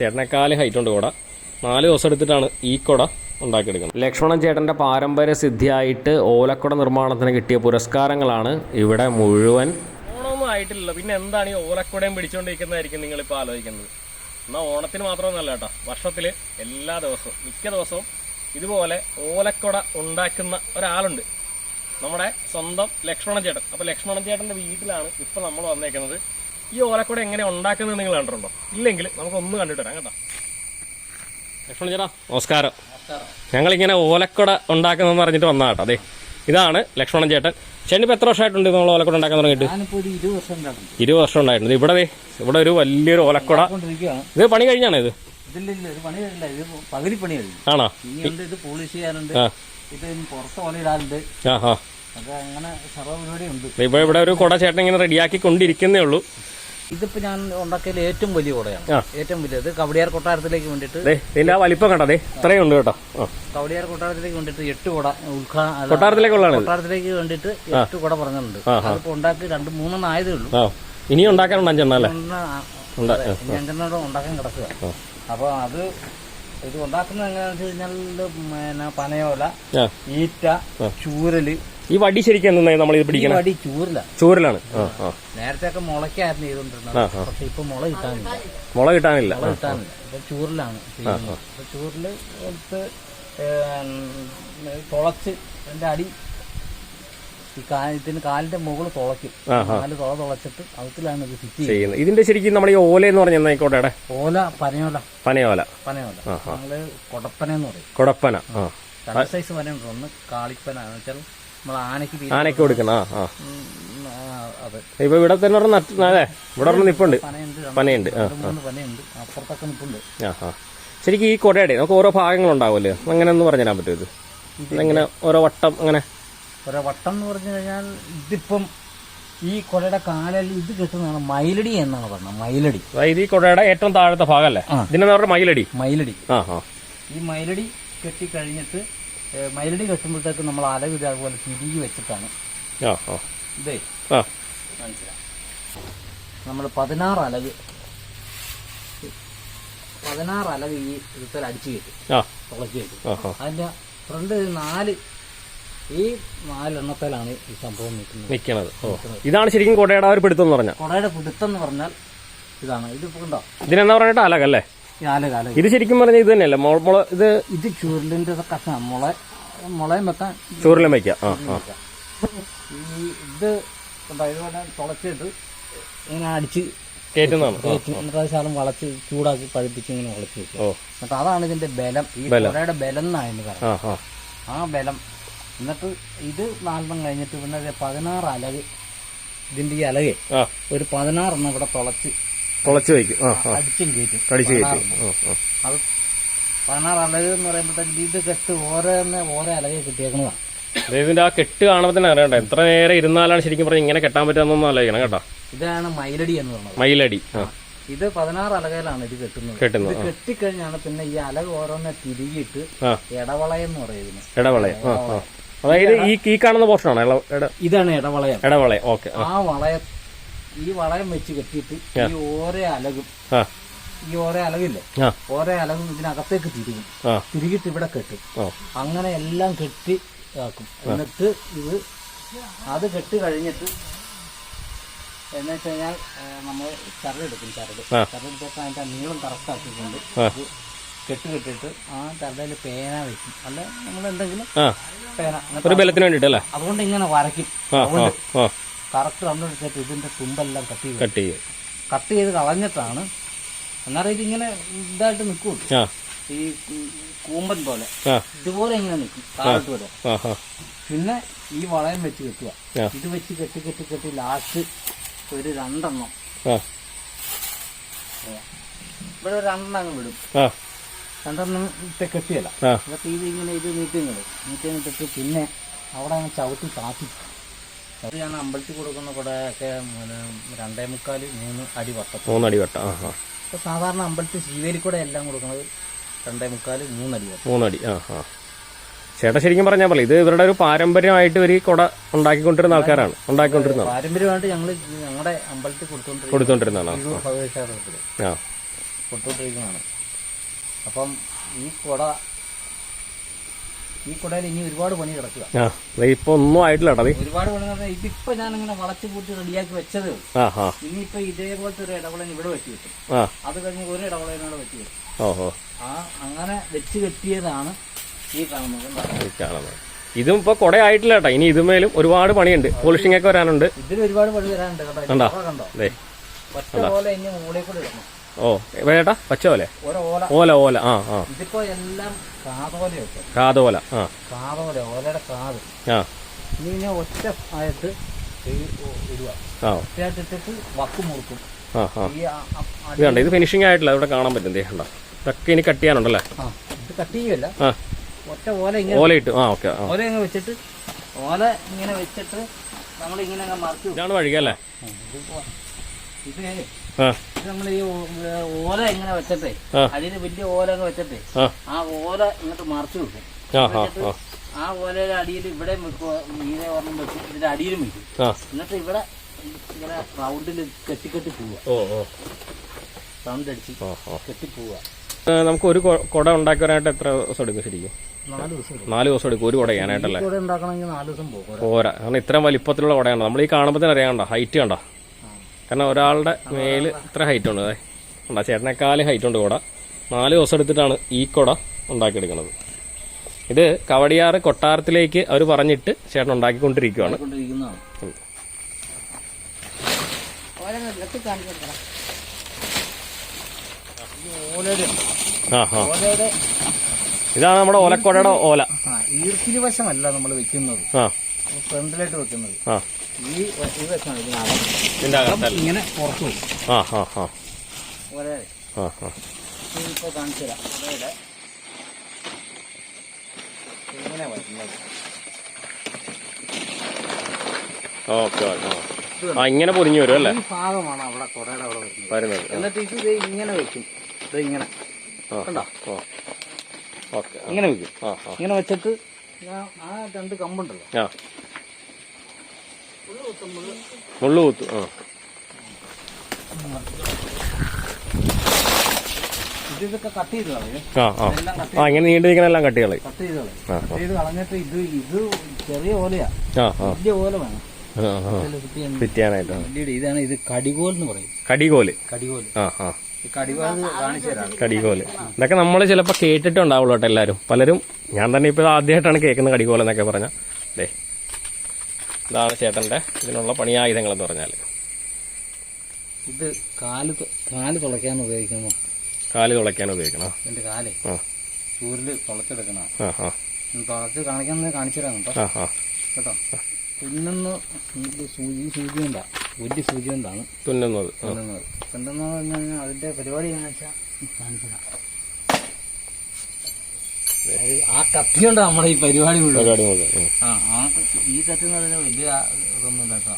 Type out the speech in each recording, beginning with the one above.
ചേട്ടനേക്കാളും height ഉണ്ട് കുട. നാല് ദിവസം എടുത്തിട്ടാണ് ഈ കുട ഉണ്ടാക്കിയെടുക്കുന്നത്. ലക്ഷ്മണൻ ചേട്ടന്റെ പാരമ്പര്യ സിദ്ധിയായിട്ട് ഓലക്കുട നിർമ്മാണത്തിന് കിട്ടിയ പുരസ്കാരങ്ങളാണ് ഇവിടെ മുഴുവൻ. ഓണമൊന്നും ആയിട്ടില്ല പിന്നെ എന്താണ് ഈ ഓലക്കുടയും പിടിച്ചുകൊണ്ടിരിക്കുന്നതായിരിക്കും നിങ്ങളിപ്പോൾ ആലോചിക്കുന്നത്? എന്നാൽ ഓണത്തിന് മാത്രമൊന്നുമല്ല കേട്ടോ. വർഷത്തിൽ എല്ലാ ദിവസവും മിക്ക ദിവസവും ഇതുപോലെ ഓലക്കുട ഉണ്ടാക്കുന്ന ഒരാളുണ്ട്. നമ്മുടെ സ്വന്തം ലക്ഷ്മണൻ ചേട്ടൻ. അപ്പോൾ ലക്ഷ്മണൻ ചേട്ടന്റെ വീട്ടിലാണ് ഇപ്പോൾ നമ്മൾ വന്നേക്കുന്നത്. ഈ ഓലക്കുട എങ്ങനെ ഉണ്ടാക്കുന്നത് നിങ്ങൾ കണ്ടിട്ടുണ്ടോ? ഇല്ലെങ്കിൽ നമുക്കൊന്ന് കണ്ടിട്ട് വരാം കേട്ടോ. ലക്ഷ്മണ ചേട്ടാ. നമസ്കാരം. ഞങ്ങളിങ്ങനെ ഓലക്കുട ഉണ്ടാക്കുന്നതെന്ന് പറഞ്ഞിട്ട് വന്നാ കേട്ടോ. അതെ ഇതാണ് ലക്ഷ്മണൻ ചേട്ടൻ. ചേട്ടൻ ഇപ്പൊ എത്ര വർഷമായിട്ടുണ്ട് നമ്മൾ ഓലക്കുട ഉണ്ടാക്കാൻ തുടങ്ങിയിട്ട്? ഇരുപത് വർഷം ഉണ്ടായിട്ടുണ്ട്. ഇവിടെ ദേ ഇവിടെ ഒരു വലിയൊരു ഓലക്കുട. ഇത് പണി കഴിഞ്ഞാണ് ഇത്? ഇതിലില്ല ഒരു പണി കഴിഞ്ഞില്ല. ഇത് പകുതി പണി കഴിഞ്ഞു. ആണോ? ഇത് പോളിഷ് ചെയ്യാനുണ്ട്. ഇത് പുറത്ത് ആ ആ. ഇപ്പൊ ഇവിടെ ഒരു കുട ചേട്ടൻ ഇങ്ങനെ റെഡിയാക്കി കൊണ്ടിരിക്കുന്നേ ഉള്ളൂ. ഇതിപ്പോ ഞാൻ ഉണ്ടാക്കിയതിൽ ഏറ്റവും വലിയ കുടയാണ് ഏറ്റവും വലിയത് കവടിയാർ കൊട്ടാരത്തിലേക്ക് വേണ്ടിട്ട് ആ വലിപ്പം കണ്ടോ? ദേ ഇത്രയും ഉണ്ട് കേട്ടോ. കവടിയാർ കൊട്ടാരത്തിലേക്ക് വേണ്ടിട്ട് എട്ട് കുട ഉദ്ഘാടനം കൊട്ടാരത്തിലേക്ക് കൊട്ടാരത്തിലേക്ക് വേണ്ടിട്ട് എട്ട് കുട പറഞ്ഞിട്ടുണ്ട്. അതിപ്പോ ഉണ്ടാക്കി രണ്ട് മൂന്നെണ്ണം ആയതേ ഉള്ളൂ. ഇനി ഉണ്ടാക്കാനുണ്ട് അഞ്ചെണ്ണം അല്ലേ? ഒന്ന് ആ- ഉണ്ട്. അതെ, ഇനി അഞ്ചെണ്ണം ഉണ്ടാക്കാൻ കിടക്കുക. അപ്പൊ അത് ഇത് ഉണ്ടാക്കുന്നത് എങ്ങനെയാണെന്ന് വെച്ച് കഴിഞ്ഞാൽ പിന്നെ പനയോല ഈറ്റ ചൂരൽ ഈ വടി ശരിക്കും എന്താ നമ്മൾ ഇത് പിടിക്കണം? വടി ചൂരല. ചൂരലാണ്. നേരത്തെ ഒക്കെ മുളയ്ക്കായിരുന്നു ചെയ്തോണ്ടിരുന്നത്. പക്ഷെ ഇപ്പൊ മുള കിട്ടാനില്ല. മുള കിട്ടാനില്ല. മുള കിട്ടാനില്ല. ഇപ്പൊ ചൂരലാണ് ചെയ്യുന്നത്. അപ്പൊ ചൂരൽ എടുത്ത് തുളച്ച് എന്റെ അടി ഈ കാലത്തിന് കാലിന്റെ മുകളിൽ തുളയ്ക്കും. കാൽ തുള തുളച്ചിട്ട് അതിലാണ് ഇത് ഫിറ്റ് ചെയ്യുന്നത്. ഇതിന്റെ ശരിക്കും നമ്മൾ ഈ ഓല എന്ന് പറഞ്ഞ എന്നായിക്കോട്ടെ ഓല പനയോല. പനയോല. പനയോല. ഞങ്ങൾ കൊടപ്പന എന്ന് പറയും. കൊടപ്പന. സൈസ് പനയുണ്ട്. ഒന്ന് കാളിപ്പന എന്ന് വെച്ചാൽ ആനയ്ക്ക് കൊടുക്കണ. ആ ഇപ്പൊ ഇവിടെ തന്നെ ഒരെണ്ണം നട്ട് ഇവിടെ ഒരെണ്ണം നിപ്പുണ്ട്. പനയുണ്ട് ആ ആ. ശരിക്കും ഈ കൊടയുടെ നമുക്ക് ഓരോ ഭാഗങ്ങൾ ഉണ്ടാവുമല്ലോ അങ്ങനെ ഒന്ന് പറഞ്ഞുതരാൻ പറ്റുമോ ഇത് ഇതെങ്ങനെ ഓരോ വട്ടം അങ്ങനെ? ഓരോ വട്ടം എന്ന് പറഞ്ഞു കഴിഞ്ഞാൽ ഇതിപ്പം ഈ കൊടയുടെ കാലിൽ ഇത് കിട്ടുന്നതാണ് മൈലടി എന്നാണ് പറഞ്ഞത്. മൈലടി അതായത് ഈ കൊടയുടെ ഏറ്റവും താഴത്തെ ഭാഗമല്ലേ? അല്ലേ ഇതിനെന്താ മൈലടി മൈലടി മയിലടി. ആ ആ. ഈ മൈലടി കെട്ടി കഴിഞ്ഞിട്ട് മയിലടി കെട്ടുമ്പോഴത്തേക്ക് നമ്മൾ അലവ് ഇത് അതുപോലെ തിരികെ വെച്ചിട്ടാണ്. ഇതേ നമ്മൾ പതിനാറ് അലവ് പതിനാറ് അലവ് ഈ ഇത്തരം അടിച്ചു ആ. തുളച്ച് ആ അതിന്റെ ഫ്രണ്ട് നാല് ഈ നാലെണ്ണത്തിലാണ് ഈ സംഭവം നിൽക്കുന്നത്. നിക്കണത് ഇതാണ് ശരിക്കും കൊടയുടെ ഒരു പിടുത്തം എന്ന് പറഞ്ഞാൽ കൊടയുടെ പിടുത്തം എന്ന് പറഞ്ഞാൽ ഇതാണ്. ഇത് ഉണ്ടോ ഇതിനെന്താ പറഞ്ഞിട്ട് അലകല്ലേ? ഇത് ശരിക്കും പറഞ്ഞ ഇത് തന്നെയല്ലേ? മുള ഇത് ഇത് ചുരുളിന്റെ കഷ്ണം. മുള മുളയും വെക്കാൻ ചുരുളും വെക്കാം. ഈ ഇത് ഇതുപോലെ തുളച്ചിട്ട് ഇങ്ങനെ അടിച്ച് കയറ്റുന്നതാണ്. എന്നിട്ട് ശാലം വളച്ച് ചൂടാക്കി പഴുപ്പിച്ച് ഇങ്ങനെ വളച്ച് വെക്കും എന്നിട്ട് അതാണ് ഇതിന്റെ ബലം. ഈ കുടയുടെ ബലം എന്നായിരുന്നു കാരണം ആ ബലം. എന്നിട്ട് ഇത് നാലെണ്ണം കഴിഞ്ഞിട്ട് പിന്നെ പതിനാറ് അലക് ഇതിന്റെ ഈ അലകെ ഒരു പതിനാറെണ്ണം ഇവിടെ തുളച്ച് തുളച്ച് വയ്ക്കും. അടിച്ചും കയറ്റും. കടിച്ചു കയറ്റും. അത് പതിനാറ് അലക് എന്ന് പറയുമ്പോഴത്തേക്ക് ഇത് കെട്ട് ഓരോന്ന് ഓരോ അലകെ കിട്ടിയേക്കുന്നതാണ് ഇതിന്റെ ആ കെട്ട് കാണുമ്പോൾ തന്നെ അറിയണ്ട. എത്ര നേരം ഇരുന്നാലാണ് ശരിക്കും പറഞ്ഞാൽ ഇങ്ങനെ കെട്ടാൻ പറ്റാന്നൊന്നും ആലോചിക്കണം കേട്ടോ. ഇതാണ് മയിലടി എന്ന് പറയുന്നത് മയിലടി ഇത് പതിനാറ് അലകയിലാണ് ഇത് കെട്ടുന്നത്. കെട്ടുന്നത് കെട്ടിക്കഴിഞ്ഞാണ് പിന്നെ ഈ അലക ഓരോന്നെ തിരികിട്ട് ഇടവളയം ഇടവളയെന്ന് പറയുന്നത് ഇടവളയം അതായത് ഈ ഈ കാണുന്ന പോർഷനാണ്? ഇതാണ് ഇടവളയം. ഇടവളയം ഓക്കെ ആ. ആ വളയ ഈ വളയം വെച്ച് കെട്ടിയിട്ട് ഈ ഓരോ അലകും ഈ ഓരോ അലകില്ലേ? ഓരോ അലകും ഇതിനകത്തേക്ക് തിരികും തിരികിട്ട് ഇവിടെ കെട്ടും. അങ്ങനെ എല്ലാം കെട്ടി ആക്കും എന്നിട്ട് ഇത് അത് കെട്ടി കഴിഞ്ഞിട്ട് എന്ന് വെച്ച് കഴിഞ്ഞാൽ നമ്മൾ ചരടെടുക്കും ചരട്. ചരടെടുത്തൊക്കെ അതിന്റെ നീളം കറക്റ്റാക്കിക്കൊണ്ട് കെട്ടുകെട്ടിട്ട് ആ. ഇത് കെട്ട് കെട്ടിട്ട് ആ ചരടയിൽ പേന വെക്കും. അല്ല നമ്മൾ എന്തെങ്കിലും പേന. അതുകൊണ്ട് ഇങ്ങനെ വരയ്ക്കും. കറക്റ്റ് റൗണ്ട് എടുത്തിട്ട് ഇതിന്റെ തുമ്പെല്ലാം കട്ട് ചെയ്യും. കട്ട് ചെയ്യും. കട്ട് ചെയ്ത് കളഞ്ഞിട്ടാണ്. എന്നാലും ഇതിങ്ങനെ ഇതായിട്ട് നിൽക്കുള്ളൂ ഈ കൂമ്പൻ പോലെ. ഇതുപോലെ ഇങ്ങനെ നിൽക്കും താഴോട്ട് വരെ. പിന്നെ ഈ വളയം വെച്ച് കെട്ടുക. ഇത് വെച്ച് കെട്ടി കെട്ടി കെട്ടി ലാസ്റ്റ് ഒരു രണ്ടെണ്ണം. ഇവിടെ ഒരു രണ്ടെണ്ണം വിടും രണ്ടെണ്ണം ഇട്ട് കെട്ടിയല്ല എന്നിട്ട് ഇത് ഇങ്ങനെ ഇത് നീട്ടിങ്ങട് നീട്ടിങ്ങിട്ടിട്ട് പിന്നെ അവിടെ ചവിട്ടി താത്തി അത് ഞാൻ അമ്പലത്തിൽ കൊടുക്കുന്ന കുടയൊക്കെ പിന്നെ രണ്ടേ മുക്കാൽ മൂന്ന് അടി വട്ടം. മൂന്നടി വട്ടം ആ ആ ഇപ്പൊ സാധാരണ അമ്പലത്തിൽ ശീവേലിക്കൂടെ എല്ലാം കൊടുക്കുന്നത്. രണ്ടേ മുക്കാൽ മൂന്നടി വട്ടം. മൂന്നടി ആ ആ ചേട്ടാ ശരിക്കും പറഞ്ഞാൽ പോലെ ഇത് ഇവരുടെ ഒരു പാരമ്പര്യമായിട്ട് ഒരു കുട ഉണ്ടാക്കിക്കൊണ്ടിരുന്ന ആൾക്കാരാണ് ഉണ്ടാക്കിക്കൊണ്ടിരുന്നത് പാരമ്പര്യമായിട്ട് ഞങ്ങൾ ഞങ്ങളുടെ അമ്പലത്തിൽ കൊടുത്തോണ്ടിരുന്നതാണ് കൊടുത്തോണ്ടിരിക്കുന്നതാണ്. അപ്പം ഈ കുട ഈ കുടയിൽ ഇനി ഒരുപാട് പണി കിടക്കുക. ഇപ്പൊ ഒന്നും ആയിട്ടില്ല ഒരുപാട് പണി കിടക്കുക ഇതിപ്പോ ഞാൻ ഇങ്ങനെ വളച്ച് കൂട്ടി റെഡിയാക്കി വെച്ചത്. ഇനിയിപ്പോ ഇതേപോലത്തെ ഒരു ഇടവളൻ ഇവിടെ വെട്ടി കിട്ടും. അത് കഴിഞ്ഞ് ഒരു ഇടവളനോട് വെട്ടി കിട്ടും. ആ അങ്ങനെ വെച്ച് കെട്ടിയതാണ് ഈ കാണുന്നത്. ഇതും ഇപ്പൊ കുറെ ആയിട്ടില്ല കേട്ടോ ഇനി ഇതുമേലും ഒരുപാട് പണിയുണ്ട്. പോളിഷിംഗ് ഒക്കെ വരാനുണ്ട്. ഇതിൽ ഒരുപാട് പണി വരാനുണ്ട് കണ്ടോ? കണ്ടോ? ഒറ്റ പോലെ ഇനി മുകളിൽ കൂടെ ഇടണം. ഓ വേട്ടാ പച്ച പോലെ? ഓല. ഓല ഓല. ആ ആ. ഇതിപ്പോ എല്ലാം കാതോല വെക്കും കാതോല ആ. കാതോല ഓലയുടെ കാത്. ആ. ഇനി ഒറ്റ ആയിട്ട് ഇടുക. ആ. ഒറ്റയായിട്ട് ഇട്ടിട്ട് വക്ക് മുറുക്കും. അടി- ഇത് ഫിനിഷിംഗ് ആയിട്ടില്ല. ഇവിടെ കാണാൻ പറ്റും. ദേ കണ്ടോ? ഇതൊക്കെ ഇനി കട്ട് ചെയ്യാനുണ്ടല്ലേ? ഇത് കട്ട് ചെയ്യല്ല ആ. ഒറ്റ ഓല ഇങ്ങനെ ഓല ഇട്ടു. ആ ഓക്കെ ഓല ഇങ്ങനെ വെച്ചിട്ട് ഓല ഇങ്ങനെ വെച്ചിട്ട് നമ്മൾ ഇങ്ങനെ മറച്ചു ഇതാണ് വഴികല്ലേ ഇത് നമ്മൾ ഈ ഓല ഇങ്ങനെ വെച്ചിട്ടേ അതിന് വലിയ ഓല അങ്ങ് വെച്ചിട്ടേ ആ. ഓല ഇങ്ങോട്ട് മറച്ചു വെക്കും. ആ ഓലയുടെ അടിയിൽ ഇവിടെ മീനെ ഒരെണ്ണം വെക്കും ഇതിന്റെ അടിയിലും വെക്കും എന്നിട്ട് ഇവിടെ ഇങ്ങനെ റൗണ്ടിൽ കെട്ടി കെട്ടി പോവുക റൗണ്ട് അടിച്ച് കെട്ടി പോവുക നമുക്ക് ഒരു കുട ഉണ്ടാക്കാനായിട്ട് എത്ര ദിവസം എടുക്കും ശരിക്കും? നാല് ദിവസം എടുക്കും. ഒരു കുട ചെയ്യാനായിട്ടല്ലേ പോരാ. കാരണം ഇത്രയും വലിപ്പത്തിലുള്ള കുടയാണ് നമ്മൾ ഈ കാണുമ്പോൾ തന്നെ അറിയാണ്ട ഹൈറ്റ് കണ്ട? കാരണം ഒരാളുടെ മേൽ ഇത്ര ഹൈറ്റ് ഉണ്ട്. അതെ ഉണ്ടാ ചേട്ടനേക്കാളും ഹൈറ്റ് ഉണ്ട് കുട. നാല് ദിവസം എടുത്തിട്ടാണ് ഈ കുട ഉണ്ടാക്കിയെടുക്കുന്നത്. ഇത് കവടിയാറ് കൊട്ടാരത്തിലേക്ക് അവർ പറഞ്ഞിട്ട് ചേട്ടൻ ഉണ്ടാക്കിക്കൊണ്ടിരിക്കുകയാണ് ഇതാണ് നമ്മുടെ ഓലക്കുടയുടെ ഓല. ഈർക്കിലി വശമല്ല നമ്മൾ വെക്കുന്നത്. ഫ്രണ്ടിലായിട്ട് വെക്കുന്നത്. ഈ വ- ഈ വശമാണ് ഇതിനകം ഇങ്ങനെ പുറത്തു പോകും ആ ആ ആ. ഓലയുടെ ആ ആ. ഇപ്പൊ കാണിച്ചു തരാം. ഓലയുടെ ഇങ്ങനെ വരുന്നത്. ഓക്കെ ആ ആ ഇങ്ങനെ പൊരിഞ്ഞു വരും അല്ലേ? ഭാഗമാണ് അവിടെ കൊടയുടെ അവിടെ വരുന്നത്. എന്നിട്ട് ഇത് ഇങ്ങനെ വെക്കും. ഇത് ഇങ്ങനെ. കണ്ടോ? ഇങ്ങനെ വെക്കും. ഇങ്ങനെ വെച്ചിട്ട് ആ രണ്ട് കമ്പുണ്ടല്ലോ. മുള്ളു കുത്തു ആ. ആ എല്ലാം ഇങ്ങനെ നീണ്ടിരിക്കണെല്ലാം കട്ടി കളയും. കട്ട് കളയും. കളഞ്ഞിട്ട് ഇത് ഇത് ചെറിയ ഓലയാ. വലിയ ഓല വേണം. ഫിറ്റ് ഇതാണ് ഇത് കടികോൽ എന്ന് പറയും. കടികോൽ. കടികോൽ ആ ആ. കടികോൽ ഇതൊക്കെ നമ്മൾ ചിലപ്പോൾ കേട്ടിട്ടുണ്ടാവുള്ളൂ കേട്ടോ എല്ലാവരും. പലരും ഞാൻ തന്നെ ഇപ്പോൾ ആദ്യമായിട്ടാണ് കേൾക്കുന്നത് കടികോൽ എന്നൊക്കെ പറഞ്ഞ ഇതാണ് ചേട്ടന്റെ ഇതിനുള്ള പണിയായുധങ്ങൾ എന്ന് പറഞ്ഞാൽ ഇത് കാൽ കാൽ തുളയ്ക്കാൻ ഉപയോഗിക്കണോ? കാൽ തുളയ്ക്കാൻ ഉപയോഗിക്കണോ? എന്റെ കാൽ? ചൂരിൽ തുളച്ചെടുക്കണ? തുളച്ച് കാണിക്കാൻ കാണിച്ചു തരാം കേട്ടോ. കേട്ടോ? തുന്നുന്ന സൂചി സൂചി എന്താ വലിയ സൂചി കൊണ്ടാണ് തുന്നുന്നത്. തുന്നുന്നത്. തുന്നുന്നത് അതിന്റെ പരിപാടി കാണിച്ചാൽ കാണിച്ചു ആ കത്തി കൊണ്ട് നമ്മുടെ ഈ പരിപാടി പരിപാടി ആ ആ ഈ കത്തി എന്ന് പറഞ്ഞാൽ വലിയ ഇതൊന്നും ഇല്ല കേട്ടോ.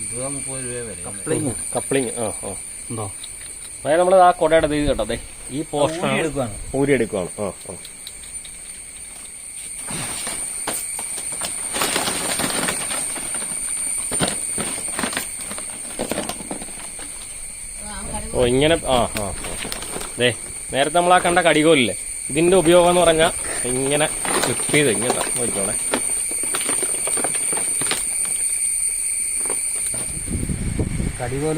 ഇരുപത് മുപ്പത് രൂപ വരെ കപ്ലിങ്. കപ്ലിങ് ആ ആ. ഉണ്ടോ? അതായത് നമ്മൾ ആ കൊടയുടെ ഇത് കേട്ടോ ദേ ഈ പോസ്റ്റ് എടുക്കുവാണ് ഊരി എടുക്കുവാണ് ആ ആ. ഓ ഇങ്ങനെ ആ ആ ആ. ദേ നേരത്തെ നമ്മൾ ആ കണ്ട കടികോലില്ലേ? ഇതിന്റെ ഉപയോഗം എന്ന് പറഞ്ഞാൽ ഇങ്ങനെ ക്ലിപ്പ് ചെയ്ത് ഇങ്ങനെ നോക്കിക്കോണേ.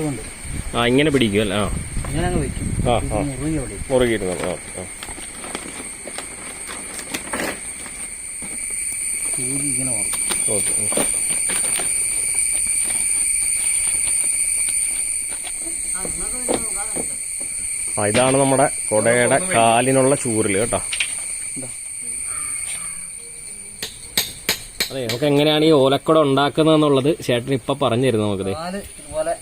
കൊണ്ട്. ആ ഇങ്ങനെ പിടിക്കും അല്ലേ? ആ. വെക്കും. ആ ഇങ്ങനെ ഓക്കെ. ആ ഇതാണ് നമ്മുടെ കൊടയുടെ കാലിനുള്ള ചൂരൽ കേട്ടോ. അതെ നമുക്ക് എങ്ങനെയാണ് ഈ ഓലക്കുട ഉണ്ടാക്കുന്നത് എന്നുള്ളത് ചേട്ടൻ ഇപ്പൊ പറഞ്ഞു നമുക്ക് നമുക്കത്. നാല് ഇതുപോലെ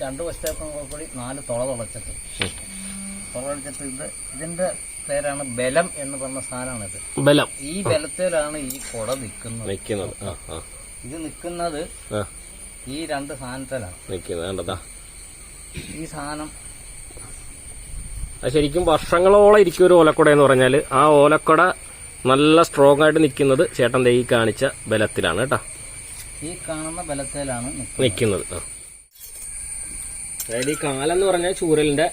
രണ്ട് വശത്തേക്കും കൂടി നാല് തുള തുളച്ചിട്ട് തുളച്ചിട്ട് ഇത് ഇതിന്റെ പേരാണ് ബലം എന്ന് പറഞ്ഞ സാധനമാണ് ഇത് ബലം. ഈ ബലത്തിലാണ് ഈ കുട നിൽക്കുന്നത്. നിക്കുന്നത് ആ ആ. ഇത് നിൽക്കുന്നത് ഈ രണ്ട് സാധനത്തിലാണ്. നിൽക്കുന്നത് ഈ സാധനം ശരിക്കും വർഷങ്ങളോളം ഇരിക്കും ഒരു ഓലക്കുട എന്ന് പറഞ്ഞാൽ ആ ഓലക്കുട നല്ല സ്ട്രോങ് ആയിട്ട് നിൽക്കുന്നത് ചേട്ടൻ ഈ കാണിച്ച ബലത്തിലാണ് കേട്ടോ. ഈ കാണുന്ന ബലത്തിലാണ് നിൽക്കുന്നത്. അതായത് ഈ കാലെന്ന് പറഞ്ഞാൽ ചൂരലിന്റെ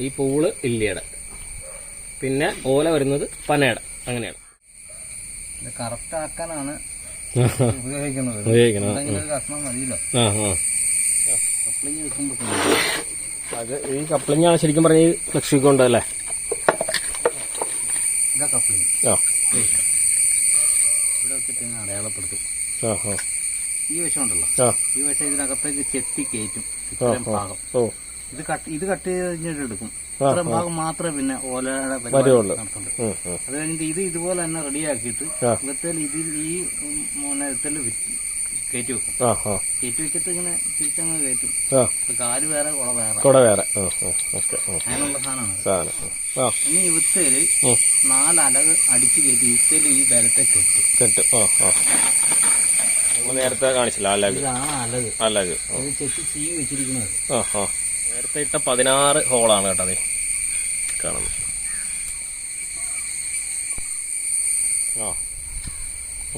ഈ പൂൾ ഇല്ലിയുടെ. പിന്നെ ഓല വരുന്നത് പനയുടെ. അങ്ങനെയാണ്. ഇത് കറക്റ്റ് ആക്കാനാണ് ഉപയോഗിക്കുന്നത്. ഉപയോഗിക്കണം. കഷ്ണം മതിയല്ലോ. കപ്ലിങ് അത് ഈ കപ്ലിംഗ് ആണ് ശരിക്കും പറഞ്ഞ ഫ്ലക്സ് കൊണ്ട് അല്ലേ ഇതാ കപ്ലിങ്. ആ. ഇവിടെ വെച്ചിട്ട് ഇങ്ങനെ അടയാളപ്പെടുത്തും. ആ ആ. ഈ വശം ഉണ്ടല്ലോ. ഈ വശം ഇതിനകത്തേക്ക് ചെത്തി കയറ്റും. ഇത്രയും ഭാഗം. ഇത് കട്ട് ഇത് കട്ട് ചെയ്ത് കഴിഞ്ഞിട്ട് എടുക്കും. ഇത്രയും ഭാഗം മാത്രമേ പിന്നെ ഓലയുടെ. നടത്തുള്ളൂ. അത് കഴിഞ്ഞിട്ട് ഇത് ഇതുപോലെ തന്നെ റെഡിയാക്കിയിട്ട്. ഈ ഇതിൽ ഈ വിത്തിൽ കയറ്റി വെക്കും. കയറ്റി വെച്ചിട്ട് ഇങ്ങനെ തിരിച്ചങ്ങ് കയറ്റും. കാൽ വേറെ കുട വേറെ. കുട വേറെ. അങ്ങനെയുള്ള സാധനമാണ് ഇനി ഈ വിത്തേൽ ഉം. നാലലക് അടിച്ച് കയറ്റി വിത്തേൽ ഈ ബലത്തെ കെട്ടും. കെട്ട്. നേരത്തെ കാണിച്ചില്ല അലക് അല്ലത് ഇത് ചെത്തി ചീ വെച്ചിരിക്കുന്നത്. നേരത്തെ ഇട്ട പതിനാറ് ഹോളാണ് കേട്ടത് കാണുന്നത് ആ.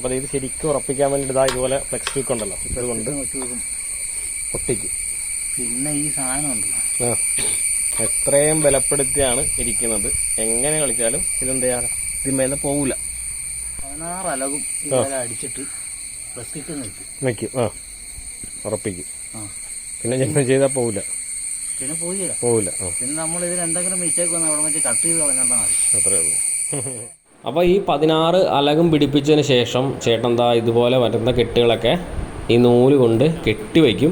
അപ്പൊ ഇത് ശരിക്കും ഉറപ്പിക്കാൻ വേണ്ടിയിട്ട് ഇതാ ഇതുപോലെ ഫ്ലെക്സ് വീക്ക് ഉണ്ടല്ലോ. ഇത് കൊണ്ട് ഒട്ടിക്ക് പിന്നെ ഈ സാധനം ഉണ്ടല്ലോ. എത്രയും ബലപ്പെടുത്തിയാണ് ഇരിക്കുന്നത്. എങ്ങനെ കളിച്ചാലും ഇതെന്ത് ചെയ്യാറ് ഇതിന്മേന്ന് പോവില്ല പതിനാറ് അലകും അടിച്ചിട്ട് പ്ലസ്റ്റിക്ക് നിൽക്കും ആ. ഉറപ്പിക്കും. പിന്നെ ജന്മം ചെയ്താൽ പോവില്ല പിന്നെ പോയില്ല പോവില്ല പിന്നെ നമ്മൾ ഇതിന് എന്തെങ്കിലും മിസ്റ്റേക്ക് വന്നാൽ അവിടെ വെച്ച് കട്ട് ചെയ്ത് കളഞ്ഞാൽ മതി. അത്രേ ഉള്ളൂ. അപ്പോൾ ഈ പതിനാറ് അലകും പിടിപ്പിച്ചതിന് ശേഷം ചേട്ടൻ ദാ ഇതുപോലെ വരുന്ന കെട്ടുകളൊക്കെ ഈ നൂൽ കൊണ്ട് കെട്ടിവയ്ക്കും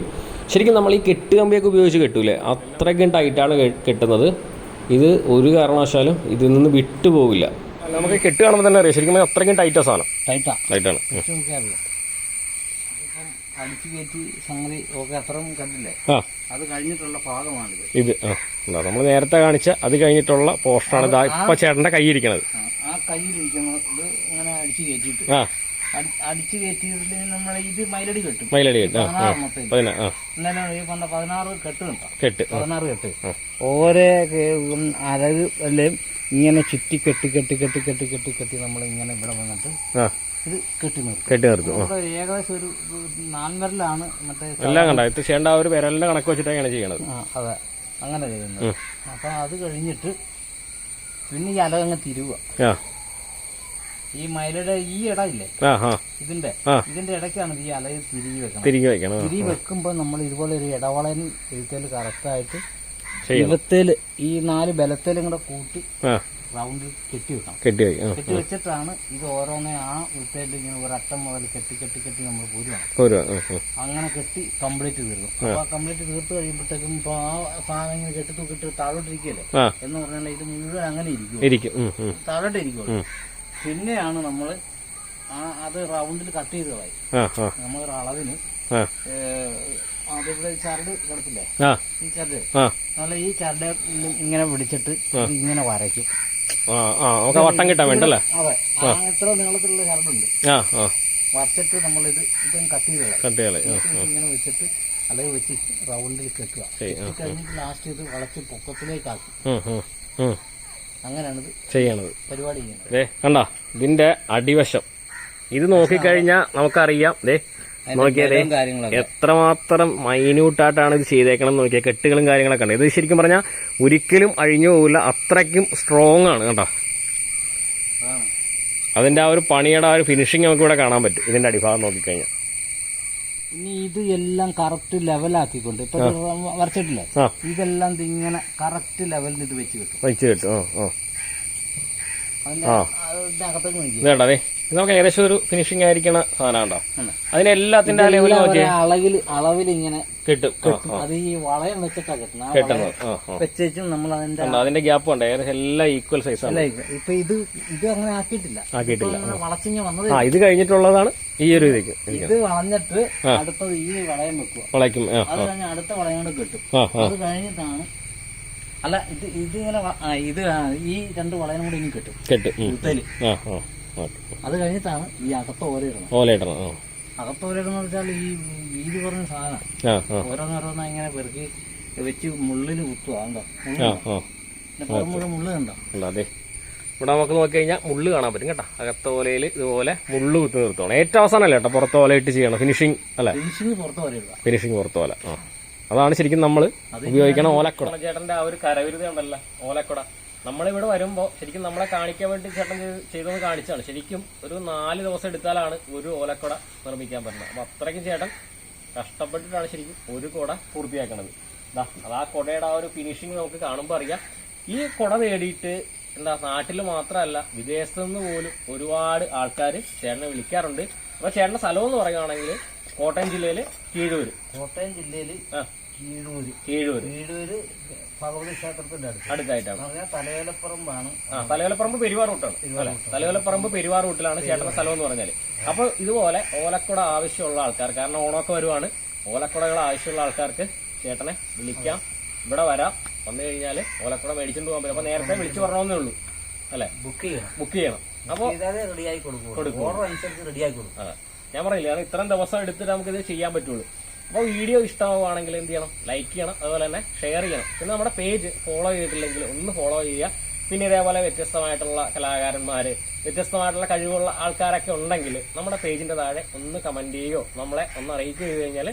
ശരിക്കും നമ്മൾ ഈ കെട്ട് കമ്പിയൊക്കെ ഉപയോഗിച്ച് കെട്ടൂലേ? അത്രയ്ക്കും ടൈറ്റാണ് കെട്ടുന്നത്. ഇത് ഒരു കാരണവശാലും ഇതിൽ നിന്ന് വിട്ടുപോകില്ല. നമുക്ക് കെട്ട് കാണുമ്പോൾ തന്നെ അറിയാം. ശരിക്കും അത്രയ്ക്കും ടൈറ്റാ സാധനം. ടൈറ്റാ. ടൈറ്റാണ്. അടിച്ചു കയറ്റി സംഗതി ഒക്കെ അത്രയും കണ്ടില്ലേ? അത് കഴിഞ്ഞിട്ടുള്ള ഭാഗമാണിത്. ഇത് ആ നമ്മൾ നേരത്തെ കാണിച്ച അത് കഴിഞ്ഞിട്ടുള്ള പോസ്റ്റാണ് ഇതാ ഇപ്പൊ ചേട്ടന്റെ കൈയിരിക്കണത് ആ, ഇങ്ങനെ അടിച്ചു കയറ്റിയിട്ട്. ആ. അടിച്ചു കയറ്റിയതിൽ നമ്മൾ ഇത് മൈലടി കെട്ടും. മൈലടി കെട്ട് ആ ആ. പതിനാറെണ്ണത്തിൽ പതിനാ ആ. എന്നാലും ഈ പണ്ട പതിനാറ് കെട്ട് കണ്ടോ കെട്ട് പതിനാറ് കെട്ട്. ഓരോ അരക് എല്ലാം ഇങ്ങനെ ചുറ്റി കെട്ടി കെട്ടി കെട്ടി കെട്ടി കെട്ടി കെട്ടി നമ്മൾ ഇങ്ങനെ ഇവിടെ വന്നിട്ട് ഇത് കെട്ടി നിർത്തും. കെട്ടി നിർത്തും ആ. ഇവിടെ ഒരു ഏകദേശം ഒരു നാൽവരലാണ് മറ്റേ എല്ലാം കണ്ട ആ ഒരു വിരലിന്റെ കണക്ക് വെച്ചിട്ടാണ് ചെയ്യണത്. ആ അതെ. അങ്ങനെ ചെയ്യുന്നത്. അപ്പൊ അത് കഴിഞ്ഞിട്ട് പിന്നെ ഈ അലകങ്ങ് തിരുവുക. ആ. ഈ മയിലയുടെ ഈ ഇട ഇല്ലേ? ആ ആ. ഇതിന്റെ. ആ. ഇതിന്റെ ഇടയ്ക്കാണ് ഈ അലയിൽ തിരികെ വെക്കണം തിരികെ വയ്ക്കണം തിരികെ വെക്കുമ്പോൾ നമ്മൾ ഇതുപോലെ ഒരു ഇടവളൻ എഴുത്തേൽ കറക്റ്റായിട്ട് ചെയ്യണം. ഈ നാല് ബലത്തേലും കൂടെ കൂട്ടി ആ. റൗണ്ടിൽ കെട്ടി വെക്കണം. കെട്ടി കെട്ടി വെച്ചിട്ടാണ് ഇത് ഓരോന്നേ ആ വിത്തേൽ ഇങ്ങനെ ഒരു അറ്റം മുതൽ കെട്ടി കെട്ടി കെട്ടി നമ്മൾ പൂരുവാണ്. അങ്ങനെ കെട്ടി കംപ്ലീറ്റ് തീർക്കും. അപ്പൊ ആ കംപ്ലീറ്റ് തീർത്ത് കഴിയുമ്പോഴത്തേക്കും ഇപ്പൊ ആ സാധനം ഇങ്ങനെ കെട്ടി തൂക്കിട്ട് താഴോട്ടിരിക്കല്ലേ എന്ന് പറഞ്ഞാൽ ഇത് മുഴുവൻ അങ്ങനെ ഇരിക്കും. താഴോട്ട് ഇരിക്കുള്ളൂ പിന്നെയാണ് നമ്മൾ ആ അത് റൗണ്ടിൽ കട്ട് ചെയ്തതായി നമ്മളൊരു അളവിന് അതിവിടെ ചരട് കിടത്തില്ലേ ഈ ചരട്. നല്ല ഈ ചരട് ഇങ്ങനെ പിടിച്ചിട്ട് ഇങ്ങനെ വരയ്ക്കും. ആ ആ നമുക്ക് വട്ടം കിട്ടാൻ വേണ്ടല്ലേ? അതെ. എത്ര നീളത്തിലുള്ള ചരടുണ്ട് ആ ആ. വരച്ചിട്ട് നമ്മളിത് ഇതും കട്ട് ചെയ്ത് കട്ടികളെ ഇങ്ങനെ വെച്ചിട്ട് അല്ലെങ്കിൽ വെച്ച് റൗണ്ടിൽ കെട്ടുക. കഴിഞ്ഞിട്ട് ലാസ്റ്റ് ഇത് വളച്ച് പൊക്കത്തിലേക്ക് ആക്കി ഉം, ഉം, ഉം. അങ്ങനെയാണ് ഇത് ചെയ്യണത്. പരിപാടി ചെയ്യുന്നത്. കണ്ട? ഇതിന്റെ അടിവശം. ഇത് നോക്കിക്കഴിഞ്ഞാൽ നമുക്കറിയാം. ദേ നോക്കിയേ ദേ ഇതും കാര്യങ്ങളൊക്കെ. എത്രമാത്രം മൈന്യൂട്ടായിട്ടാണ് ഇത് ചെയ്തേക്കണം എന്ന് നോക്കിയാൽ കെട്ടുകളും കാര്യങ്ങളൊക്കെ ഉണ്ട്. ഇത് ശരിക്കും പറഞ്ഞാൽ ഒരിക്കലും അഴിഞ്ഞു പോകില്ല അത്രയ്ക്കും സ്ട്രോങ് ആണ് കേട്ടോ. അതിന്റെ ആ ഒരു പണിയുടെ ആ ഒരു ഫിനിഷിങ് നമുക്ക് ഇവിടെ കാണാൻ പറ്റും ഇതിന്റെ അടിഭാഗം നോക്കിക്കഴിഞ്ഞാൽ. ഇനി ഇത് എല്ലാം കറക്റ്റ് ലെവലാക്കിക്കൊണ്ട് ഇപ്പൊ വരച്ചിട്ടില്ല? ഇതെല്ലാം ഇത് ഇങ്ങനെ കറക്റ്റ് ലെവലിൽ ഇത് വെച്ച് കിട്ടും. വെച്ച് കിട്ടും ആ. ഇത് അതെ ഇത് നമുക്ക് ഏകദേശം ഒരു ഫിനിഷിംഗ് ആയിരിക്കണ സാധനം ഉണ്ടോ. അതിന് എല്ലാത്തിന്റെ നോക്കിയേ. അളവിൽ അളവിൽ ഇങ്ങനെ കിട്ടും. അത് ഈ വളയം വെച്ചിട്ടാ കിട്ടുന്നത്. കിട്ടുന്നത്. വെച്ചും നമ്മൾ അതിന്റെ അതിന്റെ ഗ്യാപ്പ് ഉണ്ട്. ഏകദേശം എല്ലാം ഈക്വൽ സൈസ് ആണ്. ഇപ്പൊ ഇത് ഇത് അങ്ങനെ ആക്കിയിട്ടില്ല. ആക്കിയിട്ടില്ല. വളച്ചിങ്ങ വന്നത് ആ ഇത് കഴിഞ്ഞിട്ടുള്ളതാണ് ഈ ഒരു ഇതിക്ക് ഇത് വളഞ്ഞിട്ട് അടുത്തത് ഈ വളയം വെക്കുക. വളയ്ക്കും. അത് കഴിഞ്ഞ് അടുത്ത വളയം കൂടെ കിട്ടും. അത് കഴിഞ്ഞിട്ടാണ് അല്ല ഇത് ഇത് ഇങ്ങനെ ഇത് ഈ രണ്ട് വളയനും കൂടെ ഇനി കിട്ടും. കെട്ടും. കുത്തൽ അത് കഴിഞ്ഞിട്ടാണ് ഈ അകത്ത് ഓരയിടണം ഓലയിടണം ആ. അകത്ത് ഓരയിടുന്ന വെച്ചാൽ ഈ വീട് പറഞ്ഞ സാധനം ഓരോന്നോരോന്ന് ഇങ്ങനെ പെറുക്കി വെച്ച് മുള്ളിൽ കുത്തുക കണ്ടോ? മുഴുവൻ മുള്ള് കണ്ടോ? അതെ. ഇവിടെ നമുക്ക് നോക്കി കഴിഞ്ഞാൽ മുള്ള് കാണാൻ പറ്റും കേട്ടോ. അകത്ത ഓലയിൽ ഇതുപോലെ മുള്ള് കുത്തി നിർത്തുകയാണ് ഏറ്റവും അവസാനമല്ലേ കേട്ടോ പുറത്തോല ഓല ഇട്ട് ചെയ്യണം ഫിനിഷിംഗ് അല്ലേ? ഫിനിഷിംഗ് പുറത്തോല ഫിനിഷിംഗ് പുറത്തോല ആ. അതാണ് ശരിക്കും നമ്മൾ ഉപയോഗിക്കണ ഓലക്കുട. ചേട്ടന്റെ ആ ഒരു കരവിരുത ഉണ്ടല്ലോ ഓലക്കുട. നമ്മളിവിടെ വരുമ്പോ ശരിക്കും നമ്മളെ കാണിക്കാൻ വേണ്ടി ചേട്ടൻ ചെയ്തത് ചെയ്തെന്ന് കാണിച്ചാണ് ശരിക്കും ഒരു നാല് ദിവസം എടുത്താലാണ് ഒരു ഓലക്കുട നിർമ്മിക്കാൻ പറ്റുന്നത്. അപ്പൊ അത്രയ്ക്കും ചേട്ടൻ കഷ്ടപ്പെട്ടിട്ടാണ് ശരിക്കും ഒരു കുട പൂർത്തിയാക്കണത്. അത് ആ കുടയുടെ ആ ഒരു ഫിനിഷിങ് നമുക്ക് കാണുമ്പോൾ അറിയാം. ഈ കുട നേടിയിട്ട് എന്താ നാട്ടിൽ മാത്രമല്ല വിദേശത്ത് നിന്ന് പോലും ഒരുപാട് ആൾക്കാർ ചേട്ടനെ വിളിക്കാറുണ്ട്. അപ്പൊ ചേട്ടന്റെ സ്ഥലം എന്ന് പറയുകയാണെങ്കിൽ കോട്ടയം ജില്ലയിൽ കീഴൂര്. കോട്ടയം ജില്ലയിൽ ആ. കീഴൂര്. കീഴൂര്. കീഴൂര് ഭഗവതി ക്ഷേത്രത്തിന്റെ അടുത്ത്. അടുത്തായിട്ടാണ്. പറഞ്ഞാൽ തലവേലപ്പുറമ്പാണ് ആ പെരുവാർ റൂട്ടാണ് അല്ലെ? പെരുവാർ റൂട്ടിലാണ് ചേട്ടന്റെ സ്ഥലം എന്ന് പറഞ്ഞാൽ. അപ്പൊ ഇതുപോലെ ഓലക്കുട ആവശ്യമുള്ള ആൾക്കാർ കാരണം ഓണമൊക്കെ വരുവാണ്. ഓലക്കുടകൾ ആവശ്യമുള്ള ആൾക്കാർക്ക് ചേട്ടനെ വിളിക്കാം. ഇവിടെ വരാം. വന്നു കഴിഞ്ഞാൽ ഓലക്കുട മേടിച്ചിട്ട് പോകാൻ പറ്റും. അപ്പൊ നേരത്തെ വിളിച്ചു പറഞ്ഞേ ഉള്ളൂ അല്ലെ? ബുക്ക് ചെയ്യണം. ബുക്ക് ചെയ്യണം. അപ്പൊ റെഡിയായി കൊടുക്കും ഓർഡർ അനുസരിച്ച് റെഡിയായി കൊടുക്കും. ഞാൻ പറയില്ല കാരണം ഇത്രയും ദിവസം എടുത്തിട്ട് നമുക്കിത് ചെയ്യാൻ പറ്റുള്ളൂ. അപ്പോൾ വീഡിയോ ഇഷ്ടമാവുകയാണെങ്കിൽ എന്ത് ചെയ്യണം? ലൈക്ക് ചെയ്യണം അതുപോലെ തന്നെ ഷെയർ ചെയ്യണം. പിന്നെ നമ്മുടെ പേജ് ഫോളോ ചെയ്തിട്ടില്ലെങ്കിൽ ഒന്ന് ഫോളോ ചെയ്യുക. പിന്നെ ഇതേപോലെ വ്യത്യസ്തമായിട്ടുള്ള കലാകാരന്മാർ വ്യത്യസ്തമായിട്ടുള്ള കഴിവുള്ള ആൾക്കാരൊക്കെ ഉണ്ടെങ്കിൽ നമ്മുടെ പേജിന്റെ താഴെ ഒന്ന് കമന്റ് ചെയ്യുകയോ നമ്മളെ ഒന്ന് അറിയിക്കുക ചെയ്ത് കഴിഞ്ഞാൽ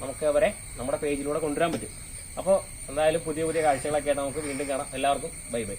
നമുക്ക് അവരെ നമ്മുടെ പേജിലൂടെ കൊണ്ടുവരാൻ പറ്റും. അപ്പോൾ എന്തായാലും പുതിയ പുതിയ കാഴ്ചകളൊക്കെ ആയിട്ട് നമുക്ക് വീണ്ടും കാണാം. എല്ലാവർക്കും ബൈ ബൈ